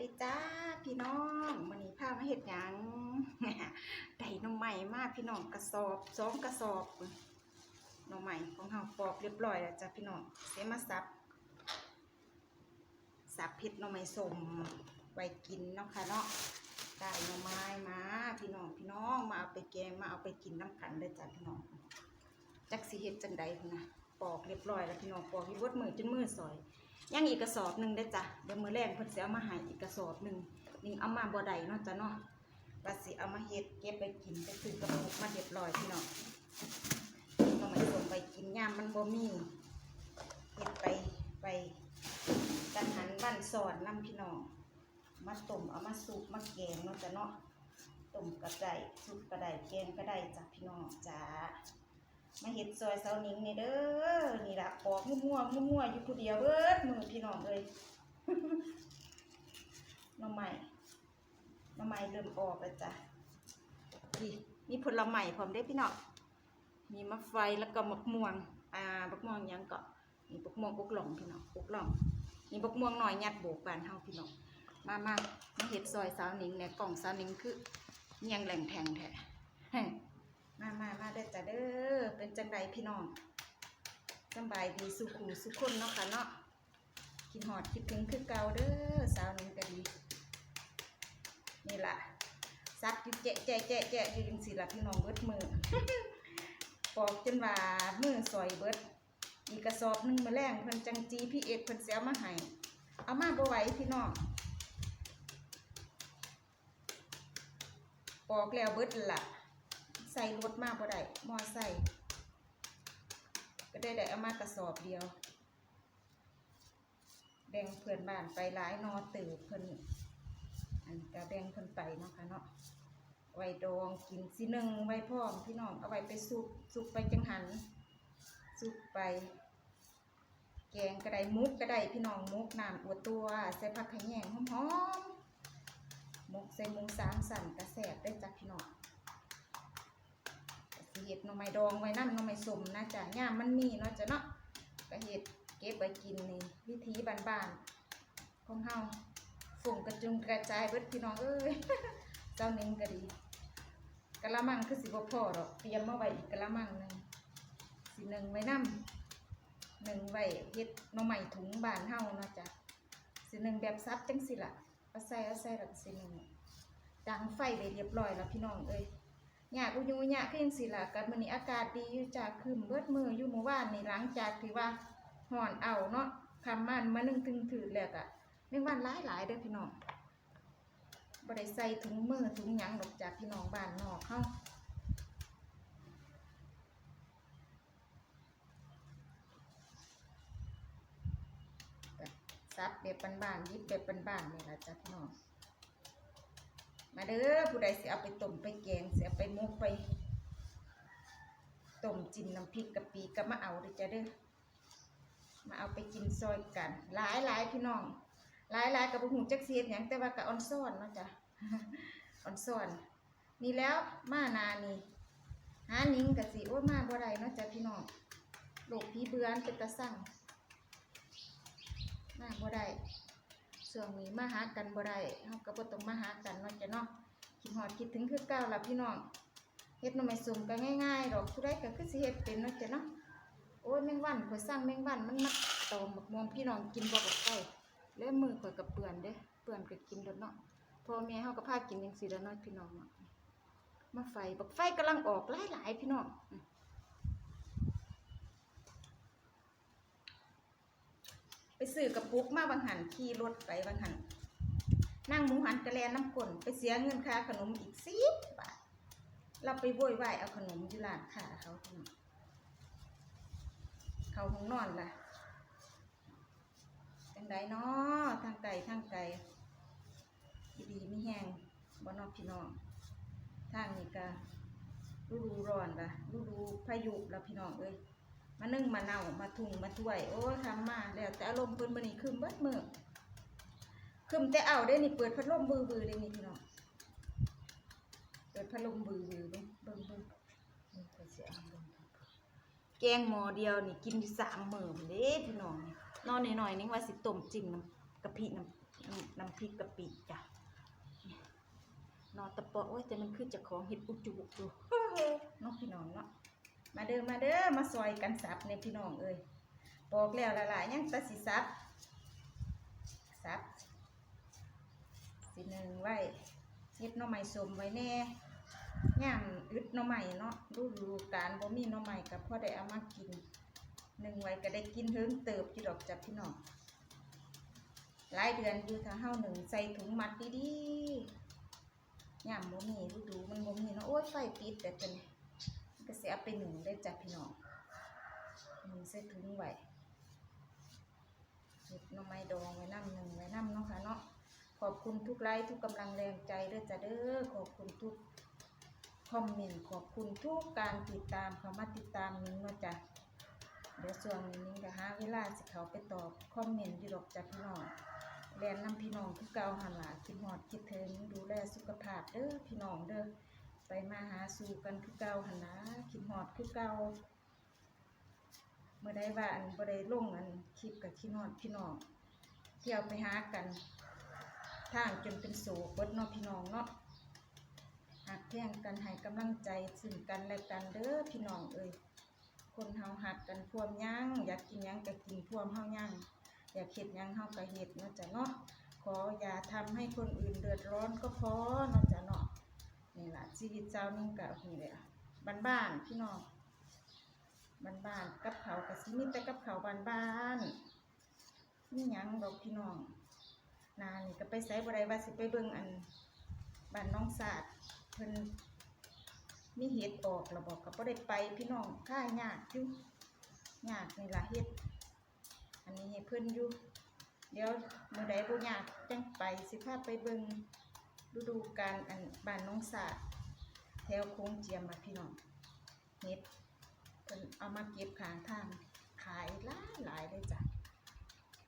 ดีจ้าพี่น้องวันนี้พามาเห็ดหยังได้น้องใหม่มากพี่น้องกระสอบสองกระสอบน้องใหม่ของเราปอกเรียบร้อยแล้วจ้ะพี่น้องเสมาสับสับเผ็ดน้องใหม่สมไว้กินเนาะค่ะเนาะได้น้องไม้มาพี่น้องพี่น้องมาเอาไปแกงมาเอาไปกินน้ำกันเลยจ้ะพี่น้องจักสีเห็ดจังใดนนะปอกเรียบร้อยแล้วพี่น้องปอกที่วดมือจนมือสอย ยังอีกกระสอบหนึ่งได้จ้ะเดี๋ยวมือแรกเพิ่นสิเอามาให้อีกกระสอบหนึ่งนี่เอามาบ่ได้เนาะจ้ะเนาะว่าสิเอามาเฮ็ดเก็บไปกินไปซื้อกระปุกมาเรียบร้อยพี่น้องต้องมาส่งไปกินยามมันบ่มีเฮ็ดไปไปจังหันบ้านสอนนํพี่น้องมาต้มเอามาสุกมาแกงเนาะจ้ะเนาะต้มก็ได้สุกก็ได้แกงก็ได้จ้ะพี่น้องจ้า มาเห็ดซอยเสาหนิงนี่เด้อ นี่ละปอกมั่วๆมั่วๆอยู่ผู้เดียวเบิดมือพี่น้องเลยน้ำใหม่น้ำใหม่เริ่มออกแล้วจ้ะนี่มีผลไม้พร้อมได้พี่น้อง มีมะไฟแล้วก็มะม่วง อ่าบักม่วงยังก็นี่บักม่วงกุกหล่องพี่น้องกุกหล่องนี่บักม่วงหน่อยยัดโบกบานเฮาพี่น้อง มามามาเห็ดซอยสาวหนิงเนี่ยกล่องสาวหนิงคือเนียงแหล่งแทงแท้ มามามาได้จ้ะเด้อ เป็นจังใดพี่น้องสบายดีสุขูสุขคนเนาะค่ะเนาะคิดหอดคิดถึงคือเก่าเด้อสาวนึงก็ดี นี่ล่ะซัดอยู่แจะแจะแจะแจะอยู่จังสิล่ะพี่น้องเบิดมือปอกจนว่ามือสอยเบิดอีกระสอบหนึงมาแรงเพิ่นจังจีพี่เอกเพิ่นเสียมาให้เอามาบ่ไหวพี่น้องปอกแล้วเบิดล่ะ ส่รถมากบ่ได้มอใส่ก็ได้ได้เอามากระสอบเดียว แบ่งเพื่อนบ้านไปหลายนอตื่นเพิ่นอันก็แบ่งเพิ่อนไปเนาะค่ะเนาะไว้ดองกินสิหนึ่งไว้พร้อมพี่น้องเอาไว้ไปสุกสุกไปจังหันสุกไป แกงก็ได้มุกก็ได้พี่น้องมุกน้ำอัวตัวใส่ผักขยงหอมๆมุกใส่หมูสามสั่นกระแสบได้จ้ะพี่น้อง น่อไม้ดองไว้นั่นหน่อไม้สมนะจ๊ะย่ามมันมีเนาะจ๊ะเนาะก็เห็ดเก็บไว้กินนี่วิธีบ้านๆของเฮาฝุ่งกระจุงกระจายเบิดพี่น้องเอ้ยเจ้านิงก็ดีกะละมังคือสิบ่พอดอกเตรียมมาไว้อีกกะละมังหนึ่งสิหนึ่งไว้นํหนึ่งไว้เฮ็ดหน่อไม้ถุงบานเฮาเนาะจ๊ะสิหนึ่งแบบซับจังสิล่ะเอาใส่เอาใส่แล้วก็สิหนึ่งดังไฟไว้เรียบร้อยแล้วพี่น้องเอ้ย หยากอุยูหยากขึ้นสิล่ะกันมื้อนี้อากาศดีอยู่จากคืมเบิดมืออยู่เมื่อวานนี่หลังจากที่ว่าห่อนเอาเนาะคำมันมานึ่งถึงถือแล้วก็แมงวันหลายหลายเด้อพี่น้องบ่ได้ใส่ถุงมือถุงหยังดอกจากพี่น้องบ้านนอกเฮาซับแบบบ้านๆยิบแบบบ้านๆนี่ล่ะจ้ะพี่น้องมาเด้อผู้ใดสิเอาไปต้มไปแกงสิเอาไปหมุกไป ต้มจิ้มน้ำพริกกะปิก็มาเอาเด้อจ้ะเด้อมาเอาไปกินซอยกัน หลายหลายพี่น้อง หลายหลายกับบุหูจักเสียดหยังแต่ว่ากับออนซ่อนเนาะจ้ะออนซ่อน นี่แล้วมานานี่หานิงกะสิโอ้มาบ่ได้เนาะจ้ะพี่น้องโรคผีเบือนเป็นตะสั่งมาบ่ได้ช่วงนี้มาหากันบ่ได้เฮาก็บ่ต้องมาหากันเนาะจ้ะเนาะคิดฮอดคิดถึงคือเก่าล่ะพี่น้อง เฮ็ดหน่อไม้สุ่มก็ง่ายๆดอกผู้ใดก็คือสิเฮ็ดเป็นเนาะจ้ะเนาะโอ้ยแมงวันข่อยสร้างแมงวันมันมาตอมบักม่วงพี่น้องกินบ่กับไก่แล้วมือข่อยก็เปื้อนเด้เปื้อนก็กินเด้อเนาะพ่อแม่เฮาก็พากินจังซี่ด้อเนาะพี่น้องเนาะมาไฟบักไฟกำลังออกหลายๆพี่น้องไปซื้อกระปุกมาบางหันขี่รถไปบางหันนั่งหมูหันกระแลน้ำกลนไปเสียเงินค่าขนมอีกสิบบาท เราไปโวยวายเอาขนมที่ร้านค้าเขาเขาห้องนอนล่ะจังไดเนาะทางไกลทางไกลดีดีไม่แห้งบ่นอกพี่น้องทางนี้ก็ฤดูร้อนล่ะฤดูพายุล่ะพี่น้องเอ้ยมานึ่งมาเน่ามาทุ่งมาถ้วย โอ้ทำมาแล้วแต่อารมณ์เพิ่นมื้อนี้คืมเบิดมือคืมแต่เอาได้นี่เปิดพัดลมบือบือได้นี่พี่น้อง ปิดพัดลมบือบือเด้เบิ่งเบิ่งนี่ก็สิเอาเบิ่งแกงหม้อเดียวนี่กินอยู่สามมื้อพุ่นเด้พี่น้องนี่นอนหน่อยๆนึงว่าสิต้มจิ้มน้ำกะปิน้ำน้ำน้ำพริกกะปิจ้ะนอนตะเปาะโอ้ยแต่มันคือเจะของเห็ดอุจุกดูเน้องพี่น้องเนาะมาเด้อมาเด้อมาซอยกันสับในพี่น้องเอ้ยปอกแล้วละลายๆยังแตะสิสับสับสิหนึ่งไว้เฮ็ดหน่อไม้สมไว้แน่ ย่ามอึดหน่อไม้เนาะดูดูการบ่มีหน่อไม้กับพ่อได้เอามากินหนึ่งไว้ก็ได้กินเฮิงเติบอยู่ดอกจ้ะพี่น้องหลายเดือนอยู่ถ้าเฮาหนึ่งใส่ถุงมัดดีๆย่ามบ่มีฤดูมันบ่มีเนาะโอ้ยไฟปิดแต่เป็นก็สิเอาไปหนึ่งได้จ้ะพี่น้องหนึ่งใส่ถุงไว้เห็ดหน่อไม้ดองไว้น้ำหนึ่งไว้น้ำเนาะค่ะเนาะขอบคุณทุกไลค์ทุกกำลังแรงใจเด้อจ้ะเด้อขอบคุณทุก คอมเมนต์ขอบคุณทุกการติดตามเขามาติดตามนิ้งเนาะจ้ะเดี๋ยวส่วนนี้นิ้งก็หาเวลาสิเขาไปตอบคอมเมนต์อยู่ดอกจ้ะพี่น้องแลนนำพี่น้องคือเก่าหันหลาคิดหอดคิดถึงดูแลสุขภาพเด้อพี่น้องเด้อไปมาหาสู่กันคือเก่าหันหลาคิดหอดคือเก่าเมื่อได้ว่าอันบ่ได้ลงอันคลิปกับคิดหอดพี่น้องเที่ยวไปหากันทางจนเป็นโศกเบิดเนาะพี่น้องเนาะ หักแท่งกันให้กำลังใจซึ่งกันและกันเด้อพี่น้องเอ้ยคนเฮาหักกันพวมหยังอยากกินหยังก็กินพวมเฮาหยังอยากเห็ดหยังเฮาก็เห็ดเนาะจ้ะเนาะขออย่าทำให้คนอื่นเดือดร้อนก็พอเนาะจ้ะเนาะนี่ล่ะชีวิตเจ้านิ่งกะนี่แหละบ้านๆพี่น้องบ้านๆกับเขากับสิมีแต่กับเขาบ้านๆนี่ยังดอกพี่น้องนานี่ก็ไปใส่บ่ได้ว่าสิไปเบิ่งอันบ้านน้องศาสตร์ พิ่นมีเห็ดออกแล้วบอกก็บ่ได้ไปพี่น้องค่ายากอยู่ยากนี่ละเฮ็ด อันนี้เพื่อนอยู่ เดี๋ยวมื่อใดบ่อยากจังไปสิพาไปเบิ่งฤดูกาลอันบ้านน้องสาแถวโค้งเจียมมาพี่น้องเฮ็ดเพิ่นเอามาเก็บขางทางขายหลายหลายเลยจ้ะ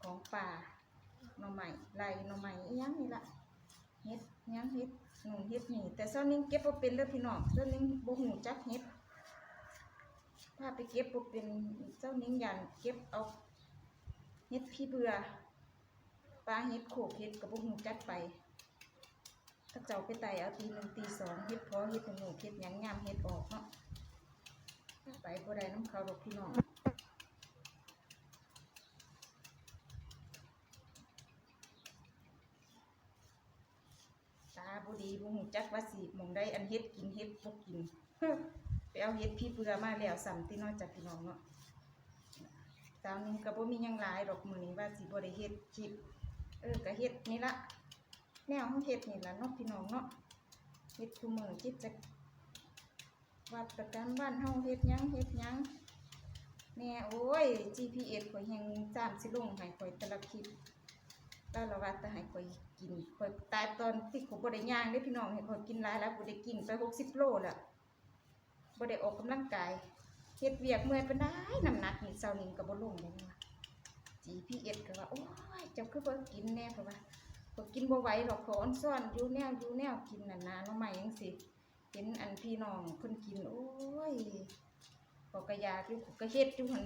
ของป่าหน่อไม้ไล่หน่อไม้อีหยังนี่ละ เฮ็ดอิหยังเฮ็ดหนูเฮ็ดนี่ แต่เจ้านิ่งเก็บบ่เป็นเด้อพี่น้องเจ้านิ่งบ่ฮู้จักเฮ็ดพาไปเก็บบ่เป็นเจ้านิ่งยันเก็บเอาเฮ็ดพี่เบื่อปลาเฮ็ดโขกเฮ็ดกับพวกหนูจัดไปถ้าเจ้าไปไต่เอาตีหนึ่งตีสองเฮ็ดพอเฮ็ดหนูเฮ็ดหยังยามเฮ็ดออกเนาะไปบ่ได้น้ำเขาดอกพี่น้องตาบ่ดีบ่ฮู้ จักว่าสิหมองได้อันเฮ็ดกินเฮ็ดบ่กินไปเอาเฮ็ดพี่เบื่อมาแล้วซ้ำที่นอกจากพี่น้องเนาะตามนึงก็บ่มีหยังหลายดอกมื้อนี้ว่าสิบ่ได้เฮ็ดคลิปเออก็เฮ็ดนี่ละแนวเฮาเฮ็ดนี่ละเนาะพี่น้องเนาะเฮ็ดคุมื้อจิตจะวัดประจำบ้านเฮาเฮ็ดหยังเฮ็ดหยังแน่โอ้ย GPS ข่อยแฮงจ้ามสิลงให้ข่อยแต่ละคลิปแล้วละว่าแต่ให้ข่อย กินข่อยตายตอนที่ข่อยบ่ได้ย่างเด้พี่น้องให้ข่อยกินหลายแล้วบ่ได้กินไป60โลแล้วบ่ได้ออกกำลังกายเฮ็ดเวียกเมื่อยปานใดน้ำหนักนี่เซานิ่งก็บ่ลงเลยนะ GPS ก็ว่าโอ้ยเจ้าคือบ่กินแน่เพราะว่าบ่กินบ่ไหวหรอกขออนซ่อนอยู่แนวอยู่แนวกินน่ะนะน้องใหม่จังซี่เห็นอันพี่น้องเพิ่นกิน โอ้ยก็ก็อยากอยู่ก็เฮ็ดอยู่หั่น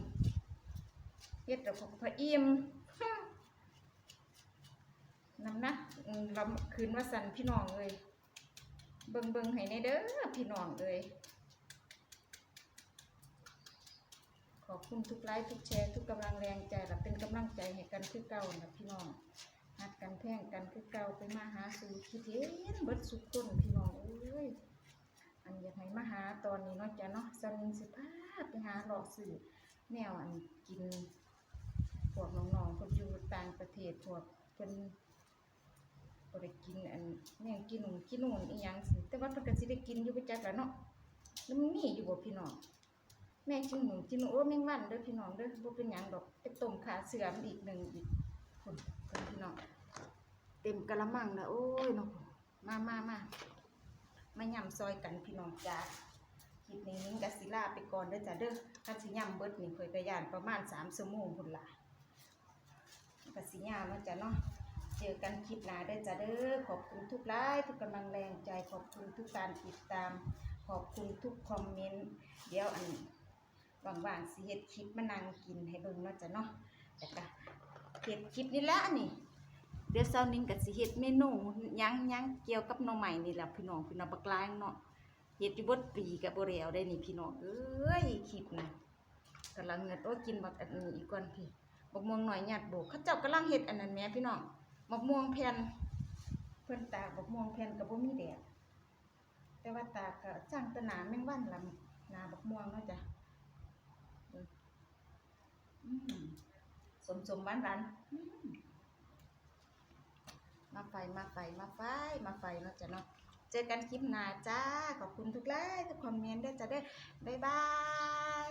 เฮ็ดแล้วก็พออิ่ม น้ำนักอืมลำคืนว่าสันพี่น้องเอ้ยเบิงเบิงให้ในเด้อพี่น้องเอ้ยขอบคุณทุกไลค์ทุกแชร์ทุกกำลังแรงใจและเป็นกำลังใจให้กันคือเก่านะพี่น้องหักกันแพ่งกันคือเก่าไปมาหาสู่คิดเห็นเบิดสุขคนพี่น้องเอ้ยอันอยากให้มาหาตอนนี้เนาะจ้ะเนาะสันนิสิพไปหาหลอกสื่อแนวอันกินพวกน้องๆคนอยู่ต่างประเทศพวกเพิ่น บ่ได้กินอันแนวกินนู่นกินนู่นอีหยังสิแต่ว่าเพิ่นก็สิได้กินอยู่ไปจักแหล้วเนาะแล้วมันมีอยู่บ่พี่น้องแม่กินหมูกินโอ้แม่งวันเด้อพี่น้องเด้อบ่เป็นหยังดอกไปต้มขาเสือมอีกหนึ่งอีกคุณคุณพี่น้องเต็มกะละมังแล้วโอ้ยเนาะมามามามาย่ำซอยกันพี่น้องจ้าคลิปนี้นิ้งกสิลาไปก่อนเด้อจ้าเด้อถ้าสิย่ำเบิดนี่เคยกระยานประมาณสามชั่วโมงพุ่นล่ะกสิย่ามเนาะจ้ะเนาะ เจอกันคลิปหน้าเด้จ้าเด้อขอบคุณทุกไลค์ทุกกำลังแรงใจขอบคุณทุกการติดตาม ขอบคุณทุกคอมเมนต์เดี๋ยวอันว่างๆสิเฮ็ดคลิปมานั่งกินให้เบิ่งเนาะจ้ะเนาะแต่ก็เฮ็ดคลิปนี่ละนี่เดี๋ยวเช้านี้ก็สิเฮ็ดเมนูหยังหยังเกี่ยวกับหน่อไม้นี่แหละพี่น้องพี่น้องบักลายเนาะเฮ็ดอยู่บดปีก็บ่แล้วได้นี่พี่น้องเอ้ยคลิปนะกำลังเงิดโอ้กินบักอันนี้อีกก่อนพี่บักม่วงหน่อยหยาดโบกเขาเจ้ากำลังเฮ็ดอันนั้นแม่พี่น้อง บักม่วงแผ่นเพิ่นตากบักม่วงแผ่นก็บ่มีแดดแต่ว่าตากก็สร้างตหนาแมงวันลำหนาบักม่วงเนาะจ้ะสมสมๆหวานหวานมาไฟมาไฟมาไฟมาไฟเนาะจ้ะเนาะเจอกันคลิปหน้าจ้า ขอบคุณทุกไลค์ทุกคอมเมนต์ด้วยจะเด้บ๊ายบาย